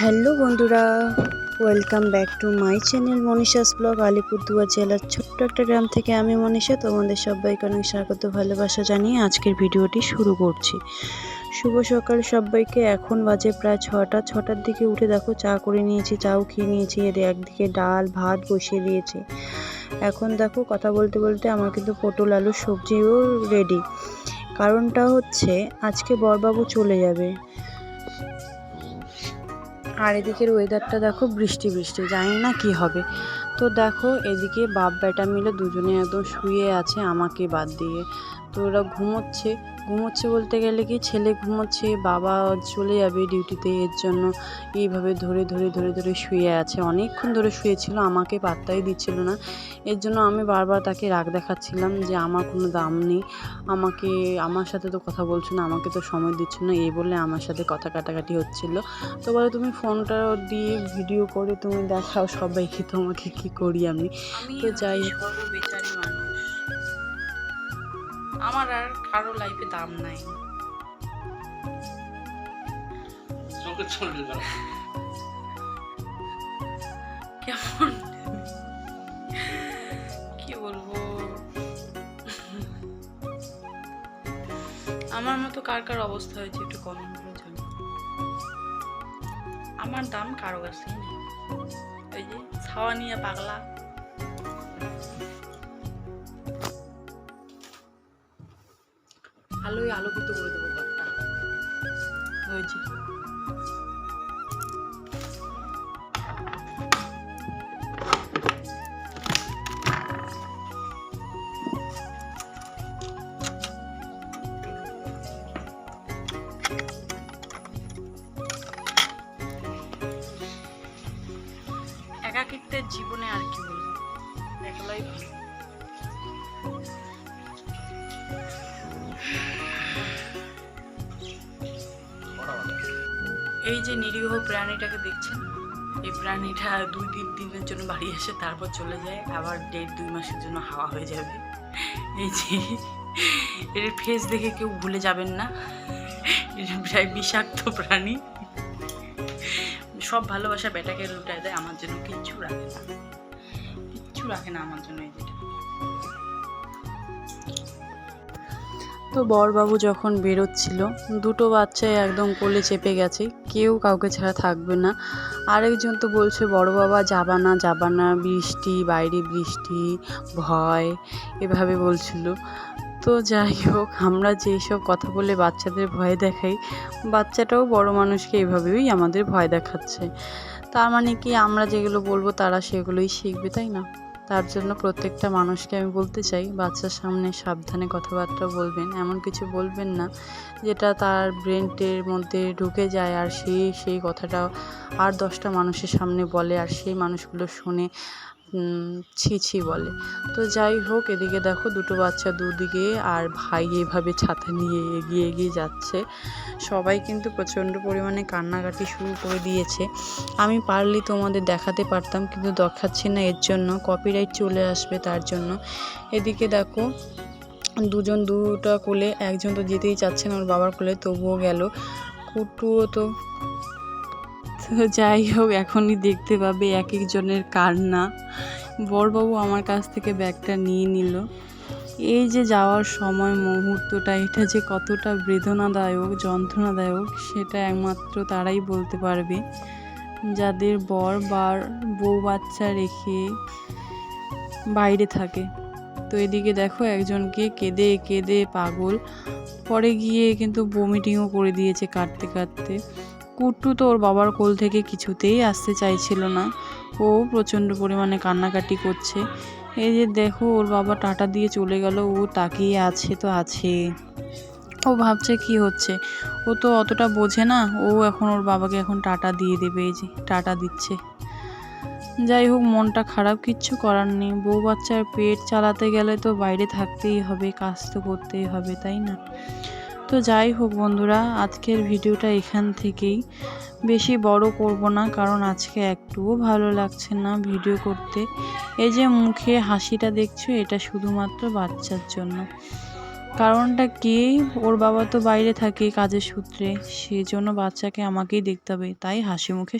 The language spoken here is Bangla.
হ্যালো বন্ধুরা welcome back to my channel Manisha's blog Alipurduar জেলার ছোট্ট একটা গ্রাম থেকে আমি মনীষা, তোমাদের সবাইকে অনেক স্বাগত, ভালোবাসা জানিয়ে আজকের ভিডিওটি শুরু করছি। শুভ সকাল সবাইকে, এখন বাজে প্রায় ছটা, ছটার দিকে উঠে দেখো, চা করে নিয়েছি, চাও খেয়ে নিয়েছি এর একদিকে ডাল, ভাত বসিয়ে দিয়েছি। এখন দেখো, কথা বলতে বলতে আমার কিন্তু পটল, আলু, সবজিও রেডি কারণটা হচ্ছে, আজকে বরবাবু চলে যাবে। আর এদিকের ওয়েদারটা দেখো বৃষ্টি বৃষ্টি, জানি না কি হবে। তো দেখো এদিকে বাপ বেটা মিলে দুজনে একদম শুয়ে আছে আমাকে বাদ দিয়ে। তো ওরা ঘুমোচ্ছে। ঘুমোচ্ছে বলতে গেলে কি ছেলে ঘুমোচ্ছে বাবা চলে যাবে ডিউটিতে এর জন্য এইভাবে ধরে ধরে ধরে ধরে শুয়ে আছে। অনেকক্ষণ ধরে শুয়েছিল আমাকে পাত্তাই দিচ্ছিল না। এর জন্য আমি বারবার তাকে রাগ দেখাচ্ছিলাম যে আমার কোনো দাম নেই। আমাকে আমার সাথে তো কথা বলছো না আমাকে তো সময় দিচ্ছ না এই বলে আমার সাথে কথা কাটাকাটি হচ্ছিল। তো বলে তুমি ফোনটা দিয়ে ভিডিও করে তুমি দেখাও সবাইকে তোমাকে কি করি আমি। তো যাই বেচারি মানুষ। আমার আর কারও লাইফে দাম নাই। কেমন? কি বলব? আমার মতো কার কার অবস্থা হয়েছে একটু কমেন্ট করে জানাও। আমার দাম কারও নেই। ওই যে ছাওয়া নিয়ে পাগলা। আলোয় আলোকিত করে দেবো ঘরটা যে একাকিত্বের জীবনে আর কি বলব? একলাই ভালো। এই যে নিরীহ প্রাণীটাকে দেখছেন, এই প্রাণীটা দুই তিন দিনের জন্য বাড়ি আসে তারপর চলে যায়, আবার দেড় দুই মাসের জন্য হাওয়া হয়ে যাবে। এই যে, এর ফেস দেখে কেউ ভুলে যাবেন না। এটা প্রায় বিষাক্ত প্রাণী। সব ভালোবাসা বেটাকে লুটায় দেয়, আমার জন্য কিচ্ছু রাখে না। কিচ্ছু রাখে না আমার জন্য এই যেটা। তো বরবাবু যখন বেরোচ্ছিল, দুটো বাচ্চাই একদম কোলে চেপে গেছে, কেউ কাউকে ছাড়া থাকবে না। আরেকজন তো বলছে, বড় বাবা, যাবা না যাবা না, বৃষ্টি, বাইরে বৃষ্টি, ভয়, এভাবে বলছিল। তো যাই হোক, আমরা যেই সব কথা বলে বাচ্চাদের ভয় দেখাই, বাচ্চাটাও বড় মানুষকে এভাবেই আমাদের ভয় দেখাচ্ছে। তার মানে কি, আমরা যেগুলো বলব তারা সেগুলোই শিখবে, তাই না? তার জন্য প্রত্যেকটা মানুষকে আমি বলতে চাই, বাচ্চার সামনে সাবধানে কথাবার্তা বলবেন। এমন কিছু বলবেন না যেটা তার ব্রেনটের মধ্যে ঢুকে যায় আর সে সেই কথাটা আর দশটা মানুষের সামনে বলে আর সেই মানুষগুলো শুনে উম, ছি ছি বলে। তো যাই হোক এদিকে দেখো দুটো বাচ্চা দুদিকে আর ভাই এভাবে ছাতা নিয়ে এগিয়ে এগিয়ে যাচ্ছে। সবাই কিন্তু প্রচণ্ড পরিমাণে কান্নাকাটি শুরু করে দিয়েছে। আমি পারলে তোমাদের দেখাতে পারতাম কিন্তু দেখাচ্ছি না এর জন্য। কপিরাইট চলে আসবে তার জন্য। এদিকে দেখো দুজন দুটা কোলে একজন তো যেতেই চাচ্ছে না ওর বাবার কোলে তবুও গেল। কুটুও তো তো যাই হোক, এখনই দেখতে পাবে এক একজনের কান্না। বড়বাবু আমার কাছ থেকে ব্যাগটা নিয়ে নিল। এই যে যাওয়ার সময় মুহূর্তটা, এটা যে কতটা বেদনাদায়ক, যন্ত্রণাদায়ক, সেটা একমাত্র তারাই বলতে পারবে। যাদের বর বা বউ বাচ্চা রেখে বাইরে থাকে। তো এদিকে দেখো একজনকে কেঁদে কেঁদে পাগল। পরে গিয়ে কিন্তু বমিটিংও করে দিয়েছে কাটতে কাঁদতে কুট্টু তো ওর বাবার কোল থেকে কিছুতেই আসতে চাইছিল না। ও প্রচণ্ড পরিমাণে কান্নাকাটি করছে। এই যে দেখো, ওর বাবা টাটা দিয়ে চলে গেল, ও তাকিয়ে আছে তো আছে। ও ভাবছে কি হচ্ছে? ও তো অতটা বোঝে না, ও এখন ওর বাবাকে এখন টাটা দিয়ে দেবে, এই যে টাটা দিচ্ছে। যাই হোক, মনটা খারাপ, কিচ্ছু করার নেই। বউ বাচ্চার পেট চালাতে গেলে তো বাইরে থাকতেই হবে, কাজ তো করতেই হবে, তাই না? তো যাই হোক বন্ধুরা, আজকের ভিডিওটা এখান থেকেই। বেশি বড় করব না, কারণ আজকে একটুও ভালো লাগছে না ভিডিও করতে। এই যে মুখে হাসিটা দেখছ, এটা শুধুমাত্র বাচ্চার জন্য। কারণটা কি? ওর বাবা তো বাইরে থাকে কাজের সূত্রে সেই জন্য বাচ্চাকে আমাকেই দেখতে হবে, তাই হাসি মুখে